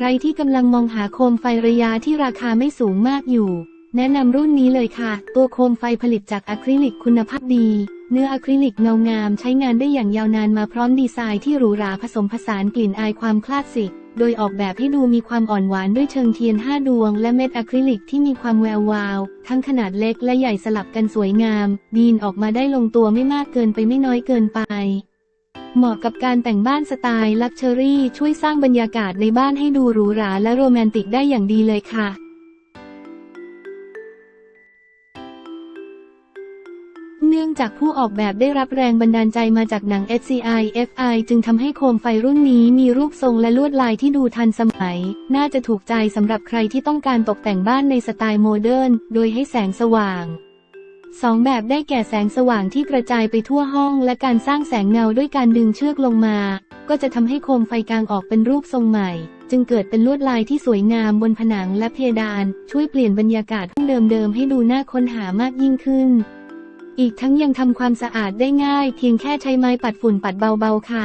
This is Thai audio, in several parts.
ใครที่กำลังมองหาโคมไฟระยะที่ราคาไม่สูงมากอยู่ แนะนำรุ่นนี้เลยค่ะ ตัวโคมไฟผลิตจากอะคริลิกคุณภาพดี เนื้ออะคริลิกเงางามใช้งานได้อย่างยาวนานมาพร้อมดีไซน์ที่หรูหราผสมผสานกลิ่นอายความคลาสสิก โดยออกแบบให้ดูมีความอ่อนหวานด้วยเชิงเทียน 5 ดวง และเม็ดอะคริลิกที่มีความแวววาว ทั้งขนาดเล็กและใหญ่สลับกันสวยงาม ดีนออกมาได้ลงตัวไม่มากเกินไปไม่น้อยเกินไป เหมาะกับการแต่งบ้านสไตล์ลักชัวรี่ช่วยสร้างบรรยากาศในบ้านให้ดูหรูหราและโรแมนติกได้อย่างดีเลยค่ะเนื่องจากผู้ออกแบบได้รับแรงบันดาลใจมาจากหนัง SCI FI จึงทำให้โคมไฟรุ่นนี้มีรูปทรงและลวดลายที่ดูทันสมัย น่าจะถูกใจสำหรับใครที่ต้องการตกแต่งบ้านในสไตล์โมเดิร์น โดยให้แสงสว่าง สองแบบได้แก่แสงสว่างที่กระจายไปทั่วห้อง และการสร้างแสงเงาด้วยการดึงเชือกลงมา ก็จะทำให้โคมไฟกลางออกเป็นรูปทรงใหม่ จึงเกิดเป็นลวดลายที่สวยงามบนผนังและเพดาน ช่วยเปลี่ยนบรรยากาศห้องเดิมๆให้ดูน่าค้นหามากยิ่งขึ้น อีกทั้งยังทำความสะอาดได้ง่าย เพียงแค่ใช้ไม้ปัดฝุ่นปัดเบาๆค่ะ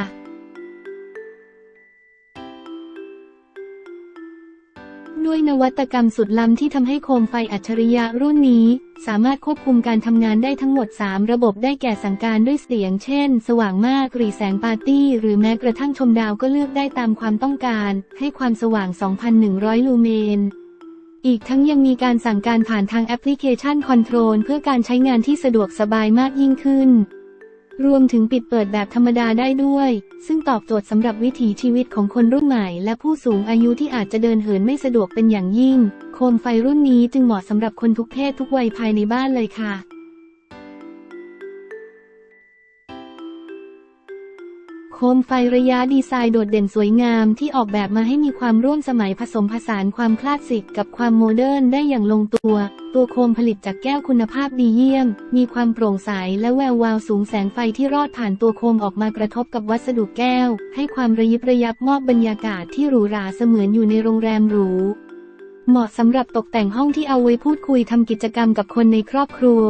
ด้วยนวัตกรรมสุดล้ำที่ทำให้โคมไฟอัจฉริยะรุ่นนี้ สามารถควบคุมการทำงานได้ทั้งหมด 3 ระบบได้แก่สั่งการด้วยเสียง เช่น สว่างมากหรือแสงปาร์ตี้ หรือแม้กระทั่งชมดาวก็เลือกได้ตามความต้องการ ให้ความสว่าง 2,100 ลูเมน อีกทั้งยังมีการสั่งการผ่านทางแอปพลิเคชันคอนโทรลเพื่อการใช้งานที่สะดวกสบายมากยิ่งขึ้น รวมถึงปิดเปิดแบบธรรมดาได้ด้วย ซึ่งตอบโจทย์สำหรับวิถีชีวิตของคนรุ่นใหม่ และผู้สูงอายุที่อาจจะเดินเหินไม่สะดวกเป็นอย่างยิ่ง โคมไฟรุ่นนี้จึงเหมาะสำหรับคนทุกเพศทุกวัยภายในบ้านเลยค่ะ โคมไฟระยะดีไซน์โดดเด่นสวยงามที่ออกแบบมาให้มีความร่วมสมัยผสมผสานความคลาสสิกกับความโมเดิร์นได้อย่างลงตัว ตัวโคมผลิตจากแก้วคุณภาพดีเยี่ยม มีความโปร่งใสและแวววาวสูงแสงไฟที่รอดผ่านตัวโคมออกมากระทบกับวัสดุแก้ว ให้ความระยิบระยับมอบบรรยากาศที่หรูหราเสมือนอยู่ในโรงแรมหรูเหมาะสำหรับตกแต่งห้องที่เอาไว้พูดคุยทำกิจกรรมกับคนในครอบครัว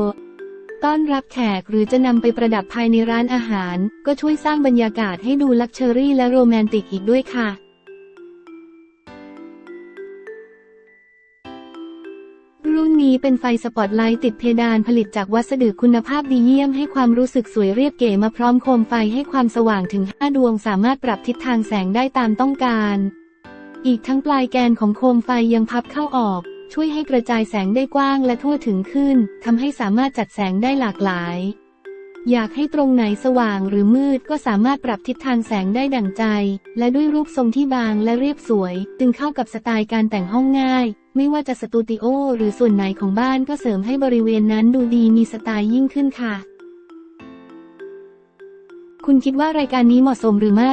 ต้อนรับแขกหรือจะนำไปประดับภายในร้านอาหาร ก็ช่วยสร้างบรรยากาศให้ดูลักชัวรี่และโรแมนติกอีกด้วยค่ะ รุ่นนี้เป็นไฟสปอตไลท์ติดเพดานผลิตจากวัสดุคุณภาพดีเยี่ยมให้ความรู้สึกสวยเรียบเก๋มาพร้อมโคมไฟให้ความสว่างถึง 5 ดวงสามารถปรับทิศทางแสงได้ตามต้องการ อีกทั้งปลายแกนของโคมไฟยังพับเข้าออก ช่วยให้กระจายแสงได้กว้างและทั่วถึงขึ้นทำให้สามารถจัดแสงได้หลากหลาย อยากให้ตรงไหนสว่างหรือมืดก็สามารถปรับทิศทางแสงได้ดั่งใจ และด้วยรูปทรงที่บางและเรียบสวย จึงเข้ากับสไตล์การแต่งห้องง่าย ไม่ว่าจะสตูดิโอหรือส่วนไหนของบ้านก็เสริมให้บริเวณนั้นดูดีมีสไตล์ยิ่งขึ้นค่ะ คุณคิดว่ารายการนี้เหมาะสมหรือไม่